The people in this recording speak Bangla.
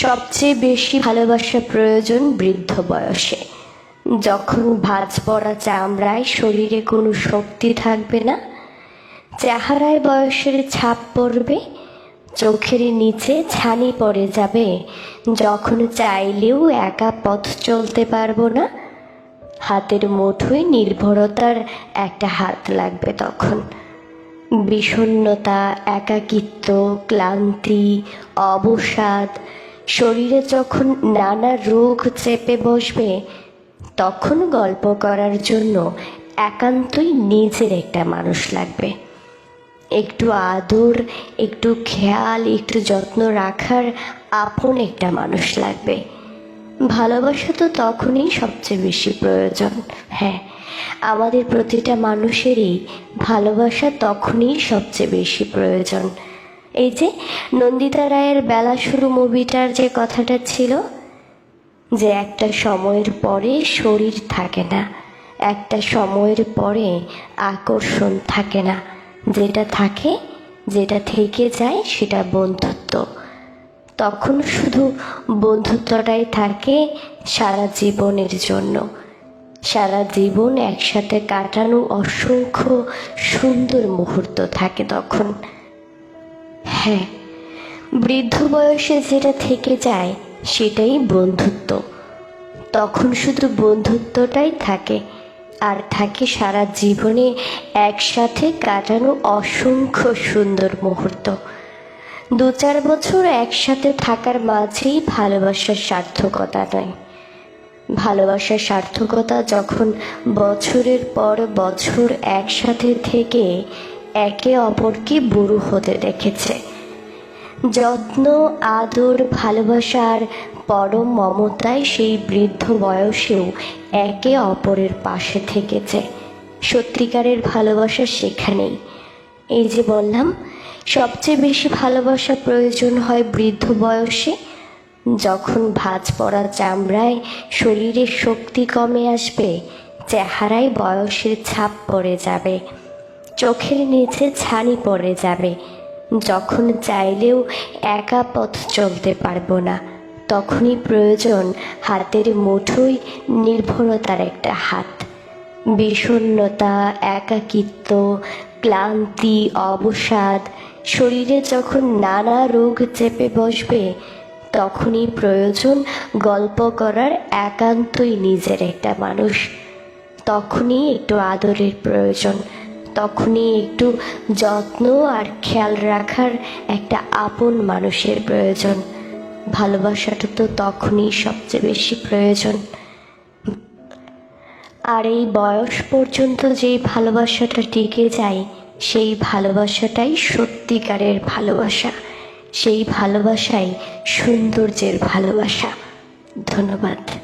সবচেয়ে বেশি ভালোবাসা প্রয়োজন বৃদ্ধ বয়সে। যখন ভাঁজ পড়া চামড়ায় শরীরে কোনো শক্তি থাকবে না, চেহারায় বয়সের ছাপ পড়বে, চোখের নিচে ছানি পড়ে যাবে, যখন চাইলেও একা পথ চলতে পারব না, হাতের মুঠোয় নির্ভরতার একটা হাত লাগবে তখন। বিষণ্ণতা, একাকিত্ব, ক্লান্তি, অবসাদ শরীরে যখন নানা রোগ চেপে বসবে, তখন গল্প করার জন্য একান্তই নিজের একটা মানুষ লাগবে। একটু আদর, একটু খেয়াল, একটু যত্ন রাখার আপন একটা মানুষ লাগবে। ভালোবাসা তো তখনই সবচেয়ে বেশি প্রয়োজন হ্যাঁ। আমাদের প্রতিটা মানুষেরই ভালোবাসা তখনই সবচেয়ে বেশি প্রয়োজন। এই যে নন্দিতা রায়ের বেলা শুরু মুভিটার যে কথাটা ছিল, যে একটা সময়ের পরে শরীর থাকে না, একটা সময়ের পরে আকর্ষণ থাকে না, যেটা থাকে, যেটা থেকে যায় সেটা বন্ধুত্ব। তখন শুধু বন্ধুত্বটাই থাকে সারা জীবনের জন্য। সারা জীবন একসাথে কাটানো অসংখ্য সুন্দর মুহূর্ত থাকে তখন। হ্যাঁ বৃদ্ধ বয়সে যেটা থেকে যায় সেটাই বন্ধুত্ব। তখন শুধু বন্ধুত্বটাই থাকে, আর থাকে সারা জীবনে একসাথে কাটানো অসংখ্য সুন্দর মুহূর্ত। দু চার বছর একসাথে থাকার মাঝেই ভালোবাসার সার্থকতা নয়। ভালোবাসার সার্থকতা যখন বছরের পর বছর একসাথে থেকে একে অপরকে বুড়ো হতে দেখেছে। যত্ন, আদর ভালোবাসার পরম মমতায় সেই বৃদ্ধ বয়সেও একে অপরের পাশে থেকেছে। সত্যিকারের ভালোবাসা সেখানেই। এই যে বললাম, সবচেয়ে বেশি ভালোবাসা প্রয়োজন হয় বৃদ্ধ বয়সে। যখন ভাঁজ পড়া চামড়ায় শরীরের শক্তি কমে আসবে, চেহারায় বয়সের ছাপ পড়ে যাবে, চোখের নিচে ছানি পড়ে যাবে যখন চাইলেও একা পথ চলতে পারব না, তখনই প্রয়োজন হাতের মুঠোয় নির্ভরতার একটা হাত। বিষণ্ণতা, একাকিত্ব, ক্লান্তি, অবসাদ, শরীরে যখন নানা রোগ চেপে বসবে, তখনই প্রয়োজন গল্প করার একান্তই নিজের একটা মানুষ। তখনই একটু আদরের প্রয়োজন। তখনই একটু যত্ন আর খেয়াল রাখার একটা আপন মানুষের প্রয়োজন। ভালোবাসাটা তো তখনই সবচেয়ে বেশি প্রয়োজন। আর এই বয়স পর্যন্ত যেই ভালোবাসাটা টিকে যায়, সেই ভালোবাসাটাই সত্যিকারের ভালোবাসা। সেই ভালোবাসাই সৌন্দর্যের ভালোবাসা। ধন্যবাদ।